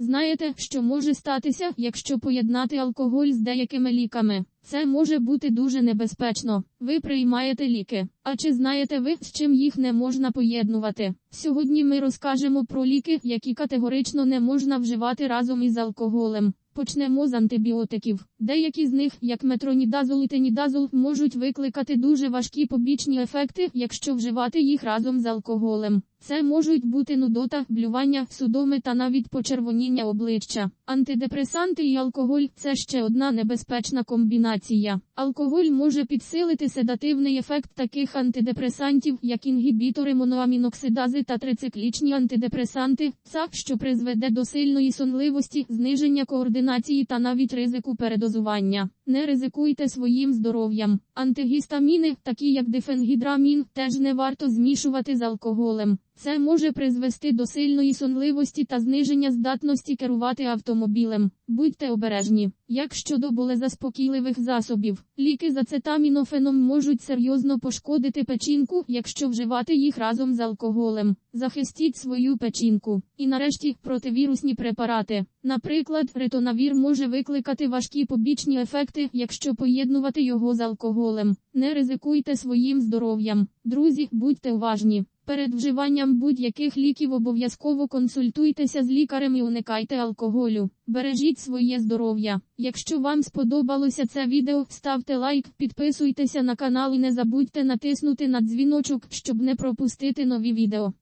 Знаєте, що може статися, якщо поєднати алкоголь з деякими ліками? Це може бути дуже небезпечно. Ви приймаєте ліки. А чи знаєте ви, з чим їх не можна поєднувати? Сьогодні ми розкажемо про ліки, які категорично не можна вживати разом із алкоголем. Почнемо з антибіотиків. Деякі з них, як метронідазол і тенідазол, можуть викликати дуже важкі побічні ефекти, якщо вживати їх разом з алкоголем. Це можуть бути нудота, блювання, судоми та навіть почервоніння обличчя. Антидепресанти і алкоголь це ще одна небезпечна комбінація. Алкоголь може підсилити седативний ефект таких антидепресантів, як інгібітори моноаміноксидази та трициклічні антидепресанти, ЦАП, що призведе до сильної сонливості, зниження координації та навіть ризику передозування. Не ризикуйте своїм здоров'ям. Антигістаміни, такі як дифенгідрамін, теж не варто змішувати з алкоголем. Це може призвести до сильної сонливості та зниження здатності керувати автомобілем. Будьте обережні. Як щодо болезаспокійливих засобів, ліки з ацетамінофеном можуть серйозно пошкодити печінку, якщо вживати їх разом з алкоголем. Захистіть свою печінку. І нарешті противірусні препарати. Наприклад, ретонавір може викликати важкі побічні ефекти, якщо поєднувати його з алкоголем. Не ризикуйте своїм здоров'ям. Друзі, будьте уважні. Перед вживанням будь-яких ліків обов'язково консультуйтеся з лікарем і уникайте алкоголю. Бережіть своє здоров'я. Якщо вам сподобалося це відео, ставте лайк, підписуйтеся на канал і не забудьте натиснути на дзвіночок, щоб не пропустити нові відео.